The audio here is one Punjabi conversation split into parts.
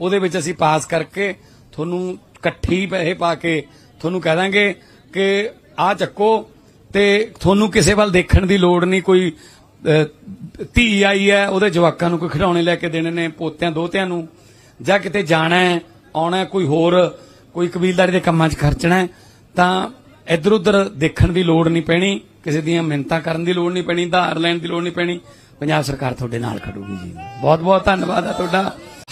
ਉਹਦੇ ਵਿੱਚ ਅਸੀਂ ਪਾਸ ਕਰਕੇ ਤੁਹਾਨੂੰ ਇਕੱਠੀ ਪੈਸੇ ਪਾ ਕੇ ਤੁਹਾਨੂੰ ਕਹਿ ਦਾਂਗੇ ਕਿ ਆਹ ਚੱਕੋ ਤੇ ਤੁਹਾਨੂੰ ਕਿਸੇ ਵੱਲ ਦੇਖਣ ਦੀ ਲੋੜ ਨਹੀਂ, ਕੋਈ ਧੀ ਆਈ ਹੈ, ਉਹਦੇ ਜਵਾਕਾਂ ਨੂੰ ਕੋਈ ਖਿਡੌਣੇ ਲੈ ਕੇ ਦੇਣੇ ਨੇ, ਪੋਤਿਆਂ, ਦੋਤਿਆਂ ਨੂੰ, ਜਾਂ ਕਿਤੇ ਜਾਣਾ ਹੈ, ਆਉਣਾ ਕੋਈ ਹੋਰ, ਕੋਈ ਕਬੀਲਦਾਰੀ ਦੇ ਕੰਮਾਂ 'ਚ ਖਰਚਣਾ ਤਾਂ ਇੱਧਰ ਉੱਧਰ ਦੇਖਣ ਦੀ ਲੋੜ ਨਹੀਂ ਪੈਣੀ, ਕਿਸੇ ਦੀਆਂ ਮਿੰਨਤਾਂ ਕਰਨ ਦੀ ਲੋੜ ਨਹੀਂ ਪੈਣੀ, ਧਾਰ ਲੈਣ ਦੀ ਲੋੜ ਨਹੀਂ ਪੈਣੀ। ਪੰਜਾਬ ਸਰਕਾਰ ਤੁਹਾਡੇ ਨਾਲ ਖੜੂਗੀ ਜੀ। ਬਹੁਤ ਬਹੁਤ ਧੰਨਵਾਦ ਹੈ ਤੁਹਾਡਾ।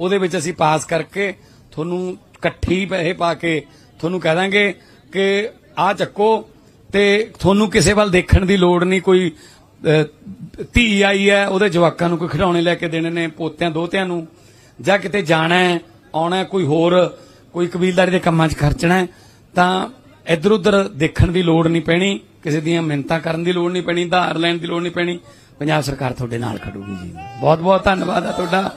ਉਹਦੇ ਵਿੱਚ ਅਸੀਂ ਪਾਸ ਕਰਕੇ ਤੁਹਾਨੂੰ ਇਕੱਠੀ ਪੈਸੇ ਪਾ ਕੇ ਤੁਹਾਨੂੰ ਕਹਿ ਦਾਂਗੇ ਕਿ ਆਹ ਚੱਕੋ ਤੇ ਤੁਹਾਨੂੰ ਕਿਸੇ ਵੱਲ ਦੇਖਣ ਦੀ ਲੋੜ ਨਹੀਂ, ਕੋਈ ਧੀ ਆਈ ਹੈ, ਉਹਦੇ ਜਵਾਕਾਂ ਨੂੰ ਕੋਈ ਖਿਡੌਣੇ ਲੈ ਕੇ ਦੇਣੇ ਨੇ, ਪੋਤਿਆਂ, ਦੋਤਿਆਂ ਨੂੰ, ਜਾਂ ਕਿਤੇ ਜਾਣਾ ਹੈ, ਆਉਣਾ ਕੋਈ ਹੋਰ, ਕੋਈ ਕਬੀਲਦਾਰੀ ਦੇ ਕੰਮਾਂ 'ਚ ਖਰਚਣਾ ਤਾਂ ਇੱਧਰ ਉੱਧਰ ਦੇਖਣ ਦੀ ਲੋੜ ਨਹੀਂ ਪੈਣੀ, ਕਿਸੇ ਦੀਆਂ ਮਿਹਨਤਾਂ ਕਰਨ ਦੀ ਲੋੜ ਨਹੀਂ ਪੈਣੀ, ਧਾਰ ਲੈਣ ਦੀ ਲੋੜ ਨਹੀਂ ਪੈਣੀ। ਪੰਜਾਬ ਸਰਕਾਰ ਤੁਹਾਡੇ ਨਾਲ ਖੜੂਗੀ ਜੀ। ਬਹੁਤ ਬਹੁਤ ਧੰਨਵਾਦ ਹੈ ਤੁਹਾਡਾ।